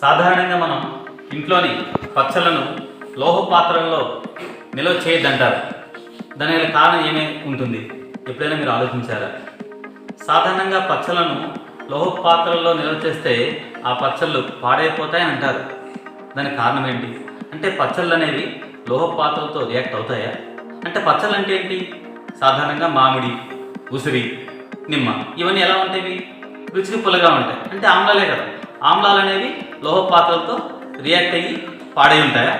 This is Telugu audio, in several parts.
సాధారణంగా మనం ఇంట్లోని పచ్చళ్ళను లోహ పాత్రల్లో నిల్వ చేయొద్దంటారు. దాని కారణం ఏమై ఉంటుంది? ఎప్పుడైనా మీరు ఆలోచించారా? సాధారణంగా పచ్చలను లోహ పాత్రల్లో నిల్వ చేస్తే ఆ పచ్చళ్ళు పాడైపోతాయి అంటారు. దానికి కారణం ఏంటి? అంటే పచ్చళ్ళు అనేవి లోహ పాత్రలతో రియాక్ట్ అవుతాయా? అంటే పచ్చళ్ళు అంటే ఏంటి? సాధారణంగా మామిడి ఉసిరి నిమ్మ ఇవన్నీ ఎలా ఉంటాయి? రుచికి పుల్లగా ఉంటాయి. అంటే ఆమ్లాలే కదా. ఆమ్లాలు అనేవి లోహ పాత్రలతో రియాక్ట్ అయ్యి పాడై ఉంటాయా?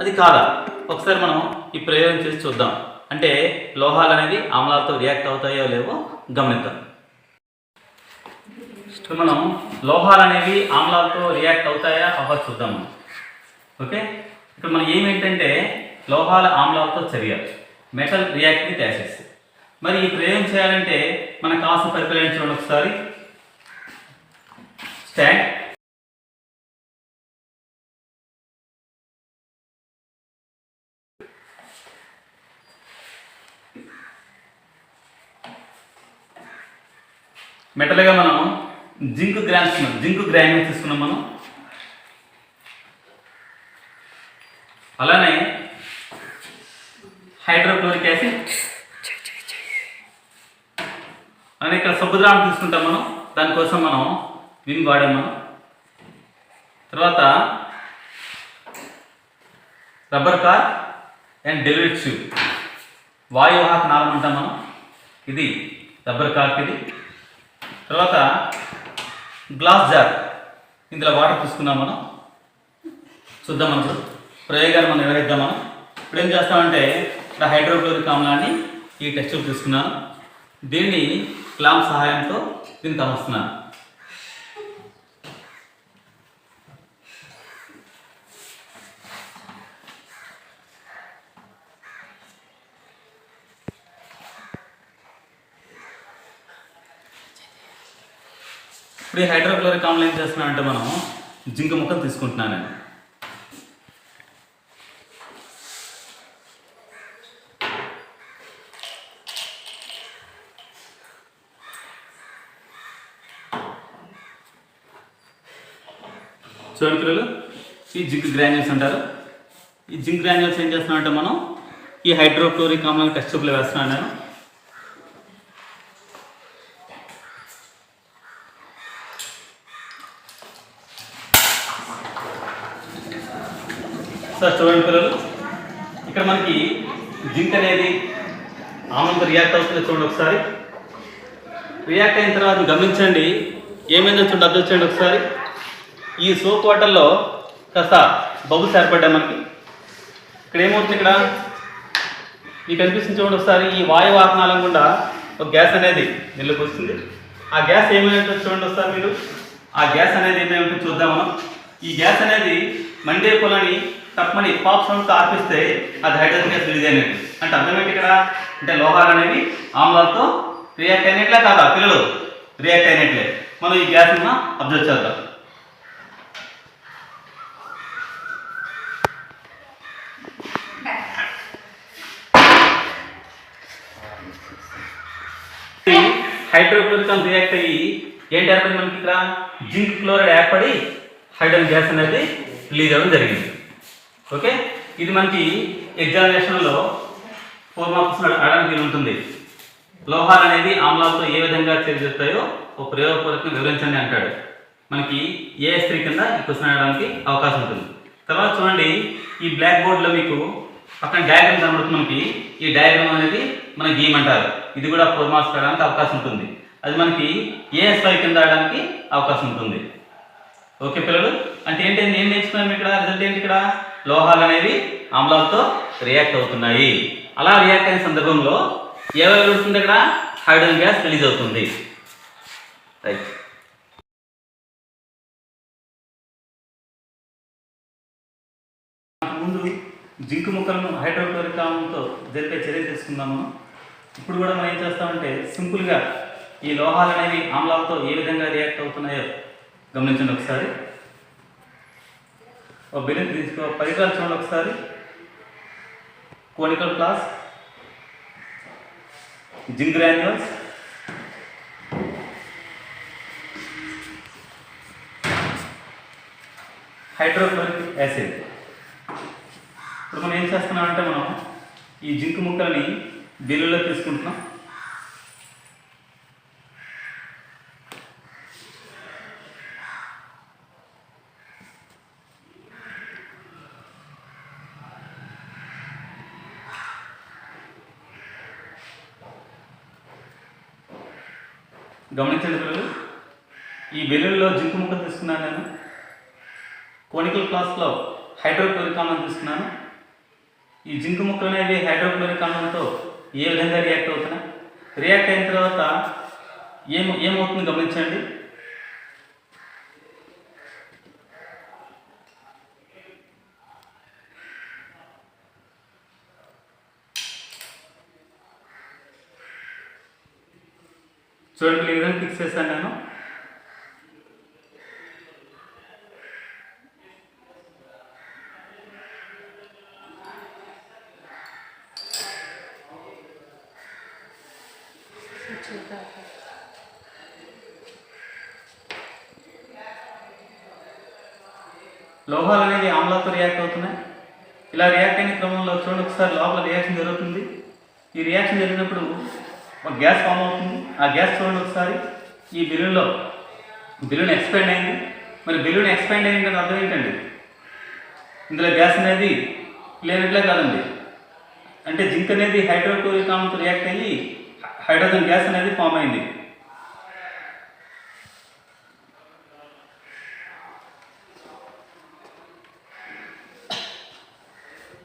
అది కాదా? ఒకసారి మనం ఈ ప్రయోగం చేసి చూద్దాం. అంటే లోహాలు అనేవి ఆమ్లాలతో రియాక్ట్ అవుతాయో లేవో గమనిద్దాం. మనం లోహాలు అనేవి ఆమ్లాలతో రియాక్ట్ అవుతాయా? అవ్వ చూద్దాం. ఓకే? ఇప్పుడు మనం ఏమేంటంటే లోహాల ఆమ్లాలతో చర్య మెటల్ రియాక్ట్ విత్ యాసిడ్స్ మరి ఈ ప్రయోగం చేయాలంటే మనకు కాసు పరిపాలించడం ఒకసారి స్టాండ్ మెటల్గా మనం జింక్ గ్రామ్స్ జింక్ గ్రామ్స్ తీసుకున్నాం మనం. అలానే హైడ్రోక్లోరిక్ యాసిడ్. అలానే ఇక్కడ సబ్బుద్రాం తీసుకుంటాం మనం. దానికోసం మనం విన్ వాడాం మనం తర్వాత rubber cork and delivery tube. వాయువాహక నాళం అంటాం మనం. ఇది రబ్బర్ కార్క్ ఇది. తర్వాత గ్లాస్ జార్. ఇందులో వాటర్ తీసుకున్నాం మనం. చూద్దాం మనం ప్రయోగాలు మనం నిర్వహిద్దాం మనం. ఇప్పుడు ఏం చేస్తామంటే ఇక్కడ హైడ్రోక్లోరిక్ ఆమ్లాన్ని ఈ టెస్ట్ తీసుకున్నాను. దీన్ని క్లాంప్ సహాయంతో దీన్ని తమస్తున్నాను ఇప్పుడు ఈ హైడ్రోక్లోరిక్ ఆమ్లం ఏం చేస్తున్నా అంటే మనం జింక ముఖం తీసుకుంటున్నాను. నేను చూడండి పిల్లలు ఈ జింక్ గ్రాన్యూల్స్ అంటారు. ఈ జింక్ గ్రాన్యూల్స్ ఏం చేస్తున్నామంటే మనం ఈ హైడ్రోక్లోరిక్ ఆమ్లం టెస్ట్ వేస్తున్నాను నేను. సార్ చూడండి పిల్లలు. ఇక్కడ మనకి జింక్ అనేది ఆమ్లంతో రియాక్ట్ అవుతుంది చూడండి ఒకసారి. రియాక్ట్ అయిన తర్వాత గమనించండి ఏమైందో చూడండి అర్థం చేయండి ఒకసారి. ఈ సోప్ వాటర్లో కాస్త బబుల్స్ ఏర్పడ్డాయి మనకి. ఇక్కడ ఏమవుతుంది ఇక్కడ? మీకు అనిపిస్తుంది చూడండి ఒకసారి ఈ వాయు వాహనాల గుండా ఒక గ్యాస్ అనేది నిల్లుకు వస్తుంది. ఆ గ్యాస్ ఏమైనా చూడండి ఒకసారి మీరు. ఆ గ్యాస్ అనేది ఏమైనా చూద్దాం మనం. ఈ గ్యాస్ అనేది మండే పొలని తప్పని పాప్ సౌండ్తో ఆపిస్తే అది హైడ్రోజన్ గ్యాస్ రిలీజ్ అయినది. అంటే అర్థం ఏంటి ఇక్కడ అంటే లోహాలు అనేవి ఆమ్లాలతో రియాక్ట్ అయినట్లే కాదా పిల్లలు? రియాక్ట్ అయినట్లే. మనం ఈ గ్యాస్ అబ్జర్వ్ చేద్దాం. హైడ్రోక్లోరిక్ రియాక్ట్ అయ్యి ఏంటి ఏర్పడింది మనకి ఇక్కడ? జింక్ క్లోరైడ్ ఏర్పడి హైడ్రోజన్ గ్యాస్ అనేది రిలీజ్ అవ్వడం జరిగింది. ఓకే? ఇది మనకి ఎగ్జామినేషన్లో ఫోర్ మార్క్స్ అడగడానికి ఉంటుంది. లోహాలు అనేది ఆమ్లాలతో ఏ విధంగా చేరుతాయో ఒక ప్రయోగపూర్వకంగా వివరించండి అంటాడు. మనకి ఏ స్త్రీ కింద క్వశ్చన్ అడగడానికి అవకాశం ఉంటుంది. తర్వాత చూడండి ఈ బ్లాక్ బోర్డ్లో మీకు పక్కన డయాగ్రామ్ కనబడుతుంది మనకి. ఈ డయాగ్రామ్ అనేది మన గీయమంటారు ఇది కూడా ఫోర్ మార్క్స్ రావడానికి అవకాశం ఉంటుంది. అది మనకి ఏఎస్ స్థాయి కింద ఆడడానికి అవకాశం ఉంటుంది. ఓకే పిల్లలు? అంటే ఏంటంటే ఏం నేర్చుకున్నాం ఇక్కడ? రిజల్ట్ ఏంటి ఇక్కడ? లోహాలు అనేవి ఆమ్లాలతో రియాక్ట్ అవుతున్నాయి. అలా రియాక్ట్ అయిన సందర్భంలో ఏమైనా వెలువడుతుంది ఇక్కడ? హైడ్రోజన్ గ్యాస్ రిలీజ్ అవుతుంది. రైట్ ముందు జింక్ ముక్కలను హైడ్రోక్లోరిక్ ఆమ్లంతో జరిపే చర్య తీసుకుందాము. ఇప్పుడు కూడా మనం ఏం చేస్తామంటే సింపుల్గా ఈ లోహాలు అనేవి ఆమ్లాలతో ఏ విధంగా రియాక్ట్ అవుతున్నాయో గమనించండి ఒకసారి. బిల్లు తీసుకో. పరికరాలు చూడండి ఒకసారి. Conical flask zinc granules hydrochloric acid. ఇప్పుడు మనం ఏం చేస్తున్నామంటే మనం ఈ జింక్ ముక్కల్ని బిల్లులో తీసుకుంటున్నాం. గమనించండి పిల్లలు ఈ బెలూన్లో జింకు ముక్క తీసుకున్నాను నేను. కోనికల్ క్లాస్లో హైడ్రోక్లోరిక్ ఆమ్లం తీసుకున్నాను. ఈ జింకు ముక్కలు అనేవి హైడ్రోక్లోరిక్ ఆమ్లంతో ఏ విధంగా రియాక్ట్ అవుతున్నాయి? రియాక్ట్ అయిన తర్వాత ఏం ఏమవుతుంది గమనించండి. చూడండి ఈ విధంగా ఫిక్స్ చేశాను నేను. లోహాలు అనేది ఆమ్లాతో రియాక్ట్ అవుతున్నాయి. ఇలా రియాక్ట్ అయిన క్రమంలో చూడండి ఒకసారి లోపల రియాక్షన్ జరుగుతుంది. ఈ రియాక్షన్ జరిగినప్పుడు ఒక గ్యాస్ ఫామ్ అవుతుంది. ఆ గ్యాస్ చూడండి ఒకసారి. ఈ బిల్లులో బిల్లున్ ఎక్స్పాండ్ అయింది. మరి బిల్లున్ ఎక్స్పాండ్ అయింది అంటే అర్థం ఏంటండి? ఇందులో గ్యాస్ అనేది లేనట్లే కాదండి. అంటే జింక్ అనేది హైడ్రోక్లోరిక్ ఆమ్లంతో రియాక్ట్ అయ్యి హైడ్రోజన్ గ్యాస్ అనేది ఫామ్ అయింది.